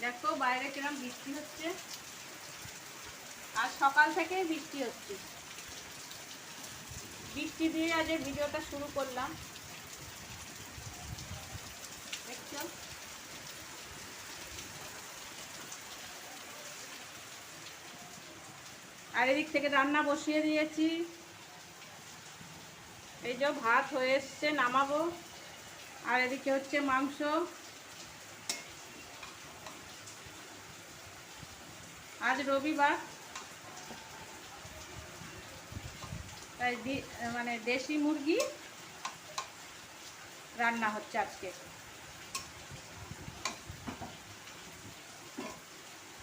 দেখো বাইরে কিরম বৃষ্টি হচ্ছে। আর সকাল থেকে বৃষ্টি হচ্ছে। বৃষ্টি দিয়ে আজ ভিডিওটা শুরু করলাম। আর এদিক থেকে রান্না বসিয়ে দিয়েছি। এই যে ভাত হয়ে এসছে, নামাবো। আর এদিকে হচ্ছে মাংস। আজ রবিবার। তাই মানে দেশি মুরগি রান্না হচ্ছে আজকে।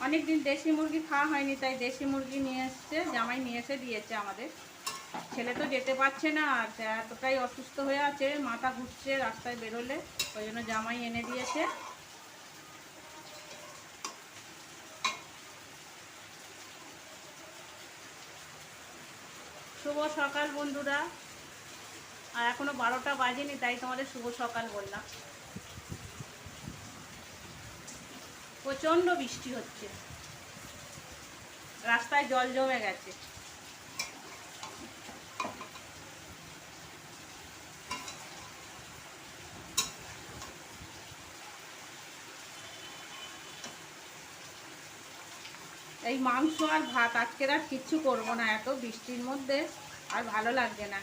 অনেকদিন দেশি মুরগি খাওয়া হয়নি, তাই দেশি মুরগি নিয়ে এসছে, জামাই নিয়ে এসে দিয়েছে আমাদের। ছেলে তো যেতে পারছে না, আর এতটাই অসুস্থ হয়ে আছে, মাথা ঘুরছে রাস্তায় বেরোলে, ওই জন্য জামাই এনে দিয়েছে। শুভ সকাল বন্ধুরা। আর এখনও বারোটা বাজেনি, তাই তোমাদের শুভ সকাল বললাম। প্রচণ্ড বৃষ্টি হচ্ছে। রাস্তায় জল জমে গেছে। এই মাংস আর ভাত আজকের আর কিচ্ছু করব না, এত বৃষ্টির মধ্যে আর ভালো লাগছে না।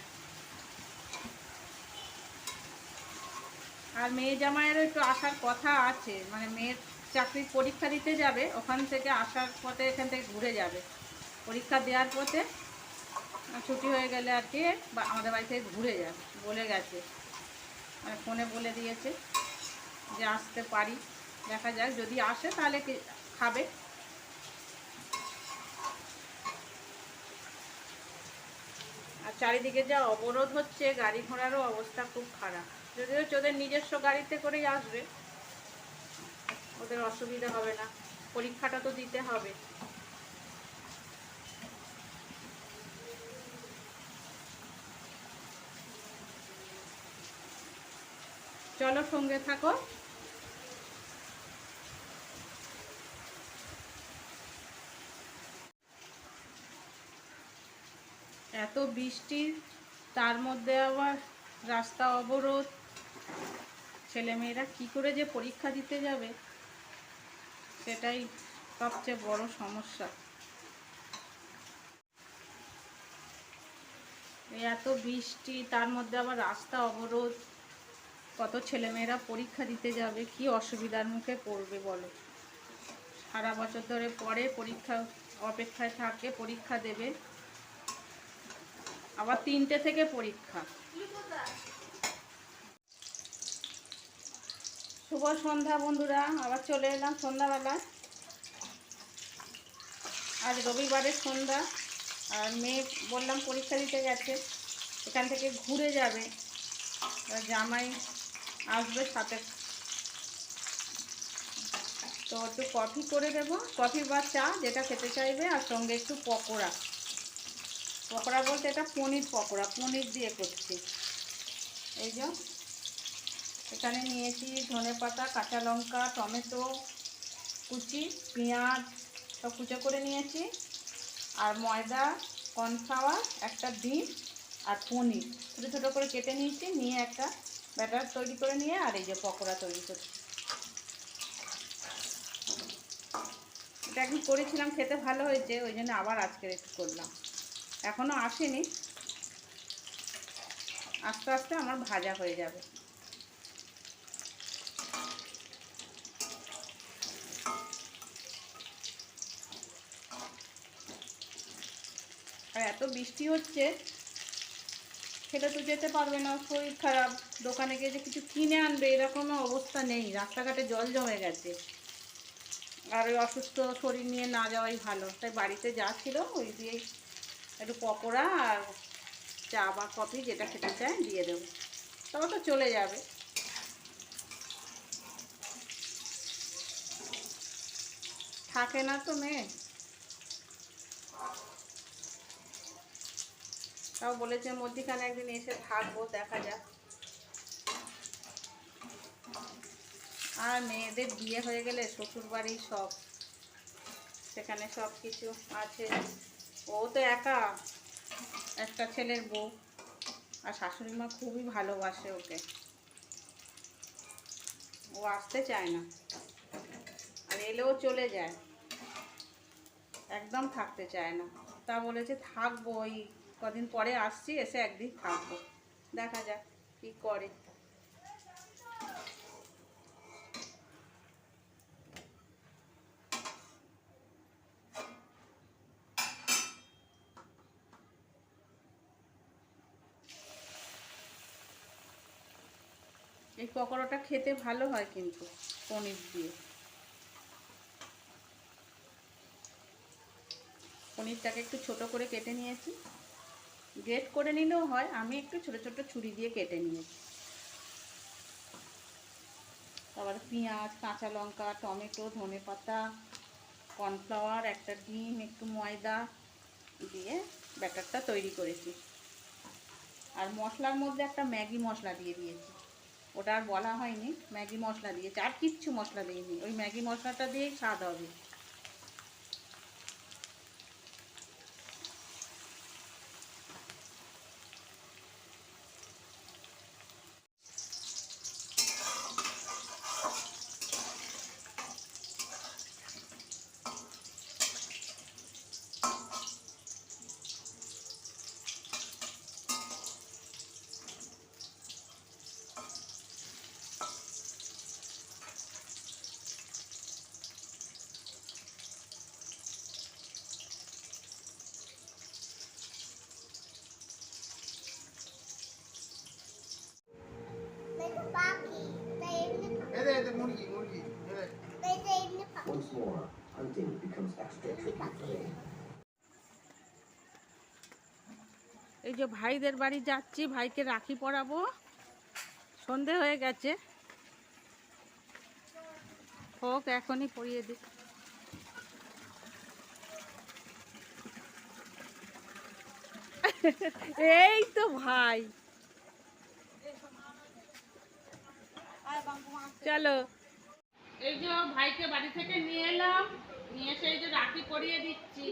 আর মেয়ে জামাইয়েরও একটু আসার কথা আছে মানে মেয়ের চাকরির পরীক্ষা দিতে যাবে, ওখান থেকে আসার পথে এখান থেকে ঘুরে যাবে। পরীক্ষা দেওয়ার পথে ছুটি হয়ে গেলে আর কি আমাদের বাড়ি থেকে ঘুরে যাবে, বলে গেছে। মানে ফোনে বলে দিয়েছে যে আসতে পারি, দেখা যাক, যদি আসে তাহলে খাবে। চারিদিকে যা অবরোধ হচ্ছে, গাড়ি ঘোড়ারও অবস্থা খুব খারাপ। যদিও ওদের নিজস্ব গাড়িতে করেই আসবে, ওদের অসুবিধা হবে না, পরীক্ষাটা তো দিতে হবে। চলো সঙ্গে থাকো। এত বৃষ্টি, তার মধ্যে আবার রাস্তা অবরোধ। ছেলেমেয়েরা কি করে যে পরীক্ষা দিতে যাবে? সেটাই সবচেয়ে বড় সমস্যা। এত বৃষ্টি, তার মধ্যে আবার রাস্তা অবরোধ। কত ছেলেমেয়েরা পরীক্ষা দিতে যাবে, কি অসুবিধার মুখে পড়বে বলো? সারা বছর ধরে পরে পরীক্ষা, অপেক্ষায় থাকে, পরীক্ষা দেবে। আবার তিনটে থেকে পরীক্ষা। শুভ সন্ধ্যা বন্ধুরা, আবার চলে এলাম সন্ধ্যাবেলা। আজ রবিবারের সন্ধ্যা, আর মেয়ে বললাম পরীক্ষা দিতে গেছে, এখান থেকে ঘুরে যাবে। জামাই আসবে সাথে। তো একটু কফি করে দেবো, কফি বা চা যেটা খেতে চাইবে, আর সঙ্গে একটু পকোড়া। পকোড়া বলতে এটা পনির পকোড়া, পনির দিয়ে করছি। এই যে, এখানে নিয়েছি ধনে পাতা, কাঁচা লঙ্কা, টমেটো, কুচি, পেঁয়াজ, সব কুচো করে নিয়েছি। আর ময়দা, কর্নফ্লাওয়ার, একটা ডিম আর পনির। ছোটো ছোটো করে কেটে নিয়েছি, নিয়ে একটা ব্যাটার তৈরি করে নিয়ে আর এই যে পকোড়া তৈরি করছি। এটা একদিন করেছিলাম, খেতে ভালো হয়েছে, ওই জন্য আবার আজকের একটু করলাম। এখনও আসেনি। আস্তে আস্তে আমার ভাজা হয়ে যাবে। আর এত বৃষ্টি হচ্ছে খেলে তো যেতে পারবে না, শরীর খারাপ। দোকানে গিয়ে যে কিছু কিনে আনবে এরকম অবস্থা নেই। রাস্তাঘাটে জল জমে গেছে। আর ওই অসুস্থ শরীর নিয়ে না যাওয়াই ভালো। তাই বাড়িতে যা ছিল ওই দিয়েই একটু পকোড়া আর চা বা কফি যেটা খেতে চায় দিয়ে দেবো। তবে তো চলে যাবে। থাকে না তো মেয়ে। তাও বলেছে মধ্যিখানে একদিন এসে থাকব, দেখা যাক। আর মেয়েদের বিয়ে হয়ে গেলে শ্বশুর বাড়ি সব, সেখানে সব কিছু আছে। ও তো একা? একটা ছেলের বউ। আর শাশুড়ি মা খুবই ভালোবাসে ওকে। ও আসতে চায় না। আর এলেও চলে যায়। একদম থাকতে চায় না। তা বলেছে, থাকব ওই কদিন পরে আসছি, এসে একদিন থাকব। দেখা যাক কি করে। এই পকোড়াটা খেতে ভালো হয় কিন্তু পনির দিয়ে। পনিরটাকে একটু ছোট করে কেটে নিয়েছি। গ্রেট করে নিলেও হয়, আমি একটু ছোট ছোট ছুরি দিয়ে কেটে নিয়েছি। তারপরে পেঁয়াজ, কাঁচা লঙ্কা, টমেটো, ধনে পাতা, কর্নফ্লাওয়ার, একটা ডিম, একটু ময়দা দিয়ে ব্যাটারটা তৈরি করেছি। আর মশলার মধ্যে একটা ম্যাগি মশলা দিয়ে দিয়েছি। ওটা আর বলা হয়নি। ম্যাগি মশলা দিয়েছি আর কিচ্ছু মশলা দিইনি। ওই ম্যাগি মশলাটা দিয়েই স্বাদ হবে। More, hunting becomes extra tricky for me. এই যে ভাইদের বাড়ি যাচ্ছি ভাইকে রাখি পরাবো। সন্ধে হয়ে গেছে। হোক এখনই পরিয়ে দিই। এই তো ভাই। চলো। এই যে ভাইকে বাড়ি থেকে নিয়ে এলাম, নিয়ে এসে এই যে রাখি পরিয়ে দিচ্ছি।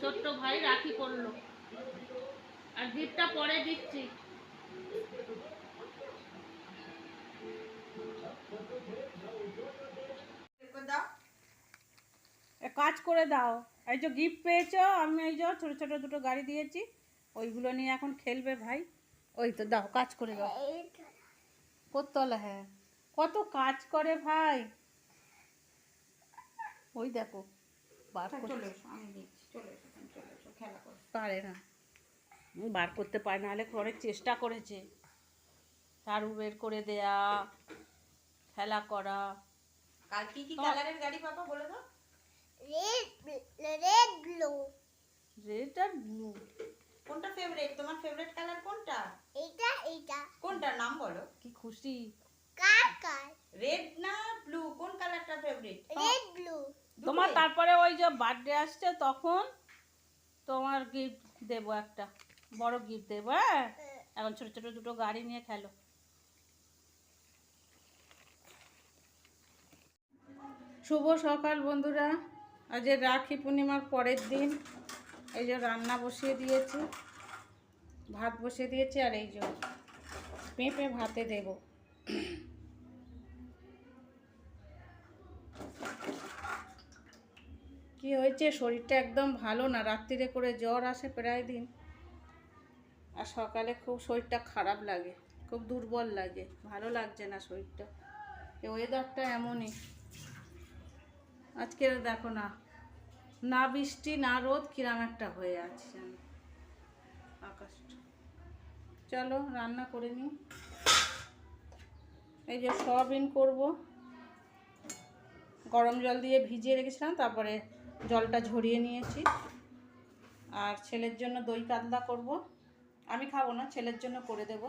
ছোট্ট ভাই রাখি করল। আর গিফটটা পরে দিচ্ছি। কাজ করে দাও। এই যে গিফট পেয়েছ আমি এই যে ছোট ছোট দুটো গাড়ি দিয়েছি ওইগুলো নিয়ে এখন খেলবে ভাই। ওই তো দাও কাজ করে দাও। কোতলা হ্যাঁ। কত কাজ করে ভাই। ওই দেখো বার চলে এসো আমি দিচ্ছি চলে এসো তুমি চলে এসো খেলা করো। পারে না। বার করতে পারে না হলে অনেক চেষ্টা করেছে। চারু বের করে দেয়া খেলা করা। কাল কি কি কালারের গাড়ি পাপা বলে দাও? রেড রেড ব্লু রেড আর ব্লু কোনটা ফেভারিট তোমার ফেভারিট কালার কোনটা? কোনটা নাম বলো? কি খুশি? কার কার? রেড না ব্লু কোন কালারটা ফেভারিট রেড ব্লু তোমার তারপরে ওই যে বার্থডে আসছে তখন তোমার গিফট দেবো একটা। বড় গিফট দেবো হ্যাঁ। এখন ছোট ছোট দুটো গাড়ি নিয়ে খেলো। শুভ সকাল বন্ধুরা। আজ রাখি পূর্ণিমার পরের দিন। এই যে রান্না বসিয়ে দিয়েছি, ভাত বসিয়ে দিয়েছি, আর এই যে পেঁপে ভাতে দেবো। কি হয়েছে? শরীরটা একদম ভালো না, রাত্রিরে করে জ্বর আসে প্রায় দিন। আর সকালে খুব শরীরটা খারাপ লাগে, খুব দুর্বল লাগে, ভালো লাগছে না শরীরটা। ওয়েদারটা এমনই। আজকে দেখো না। না বৃষ্টি, না রোদ, কিরাম একটা হয়ে আছে আকাশটা। চলো, রান্না করে নিই। এই যে সয়াবিন করব। গরম জল দিয়ে ভিজিয়ে রেখেছিলাম, তারপরে জলটা ঝরিয়ে নিয়েছি। আর ছেলের জন্য দই কাতলা করব। আমি খাব না, ছেলের জন্য করে দেব।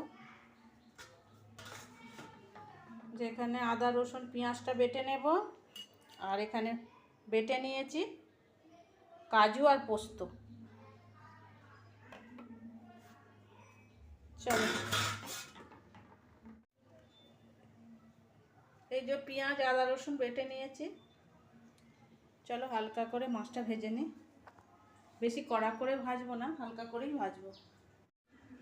যেখানে আদা, রসুন, পেঁয়াজটা বেটে নেব। আর এখানে বেটে নিয়েছি কাজু আর পোস্ত। চলো। এই যে পেঁয়াজ, আদা, রসুন বেটে নিয়েছি। চলো হালকা করে মাছটা ভেজে নিই। বেশি কড়া করে ভাজবো না, হালকা করেই ভাজবো।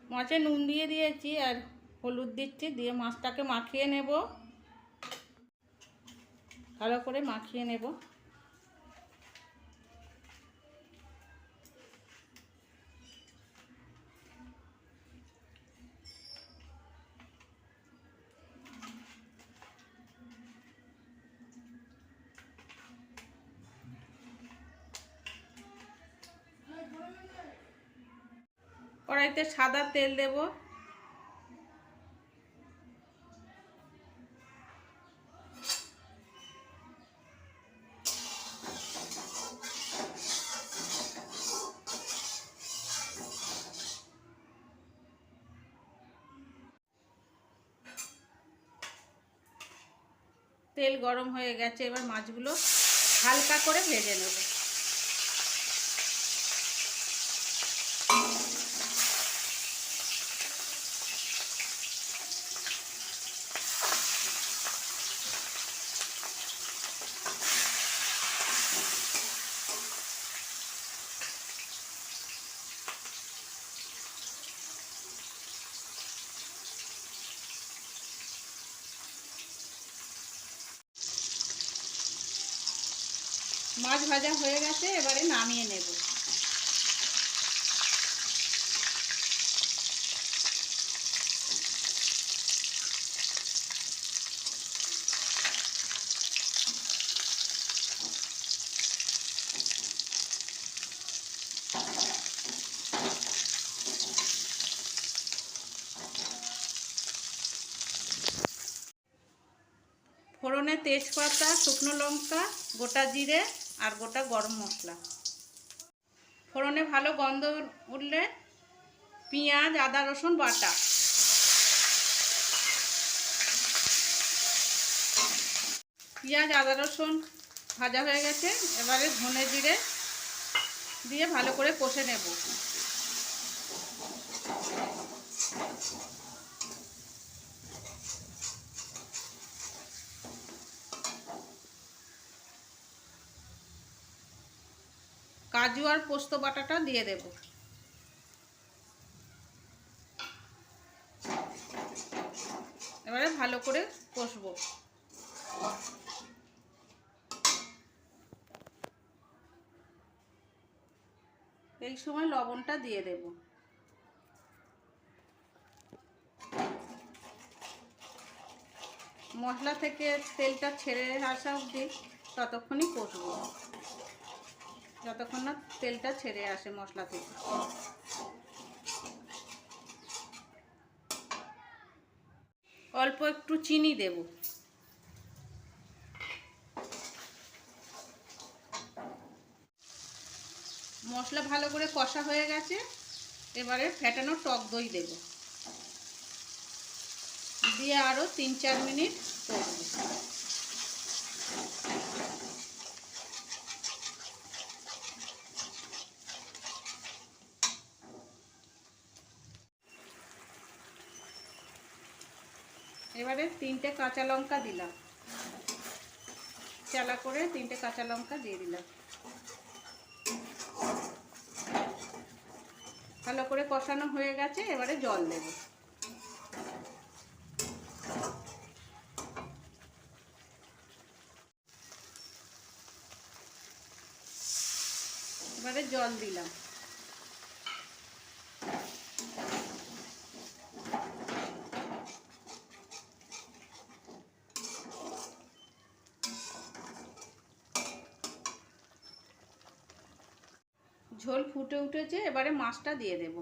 মাছে নুন দিয়ে দিয়েছি আর হলুদ দিচ্ছি, দিয়ে মাছটাকে মাখিয়ে নেব। ভালো করে মাখিয়ে নেব। কড়াইতে সাদা তেল দেব। তেল গরম হয়ে গেছে এবার মাছগুলো হালকা করে ভেজে নেব। মাছ ভাজা হয়ে গেছে এবারে নামিয়ে নেব। ফোড়নে তেজপাতা শুকনো লঙ্কা গোটা জিরে আর গোটা গরম মশলা। ফোড়নে ভালো গন্ধ উঠলে পেঁয়াজ, আদা, রসুন, বাটা। পেঁয়াজ, আদা, রসুন ভাজা হয়ে গেছে, এবারে ধনে জিরে দিয়ে ভালো করে কষে নেব। কাজু আর পোস্ত বাটাটা দিয়ে দেব। এবারে ভালো করে কষবো। এই সময় লবণটা দিয়ে দেব। মশলা থেকে তেলটা ছেড়ে আসা অবধি ততক্ষণই কষবো। যতক্ষণ না তেলটা ছেড়ে আসে মশলা থেকে। অল্প একটু চিনি দেব। মশলা ভালো করে কষা হয়ে গেছে, এবারে ফ্যাটানো টক দই দেব। দিয়ে আরও তিন চার মিনিট করব এবারে তিনটে কাঁচা লঙ্কা দিলাম। চালা করে তিনটে কাঁচা লঙ্কা দিয়ে দিলাম। ভালো করে কষানো হয়ে গেছে, এবারে জল দেব। এবারে জল দিলাম। ঝোল ফুটে উঠেছে এবারে মাছটা দিয়ে দেব।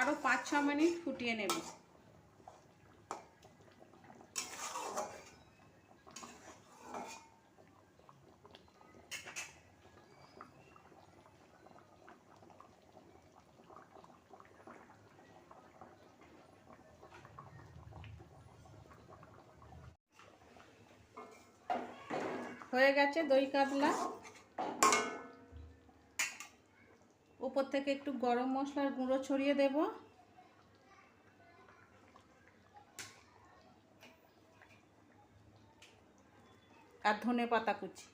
আরও পাঁচ ছ মিনিট ফুটিয়ে নেব। হয়ে গেছে দই কাতলা। উপর থেকে একটু গরম মশলার গুঁড়ো ছড়িয়ে দেব। আর ধনে পাতা কুচি।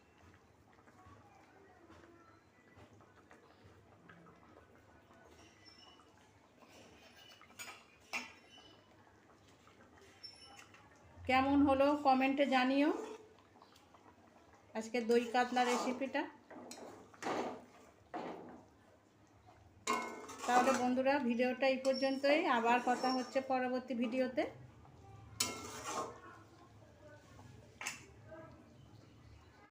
কেমন হলো কমেন্টে জানিও। আজকে দই কাতলা রেসিপিটা তাহলে বন্ধুরা ভিডিওটা এই পর্যন্তই। আবার কথা হচ্ছে পরবর্তী ভিডিওতে।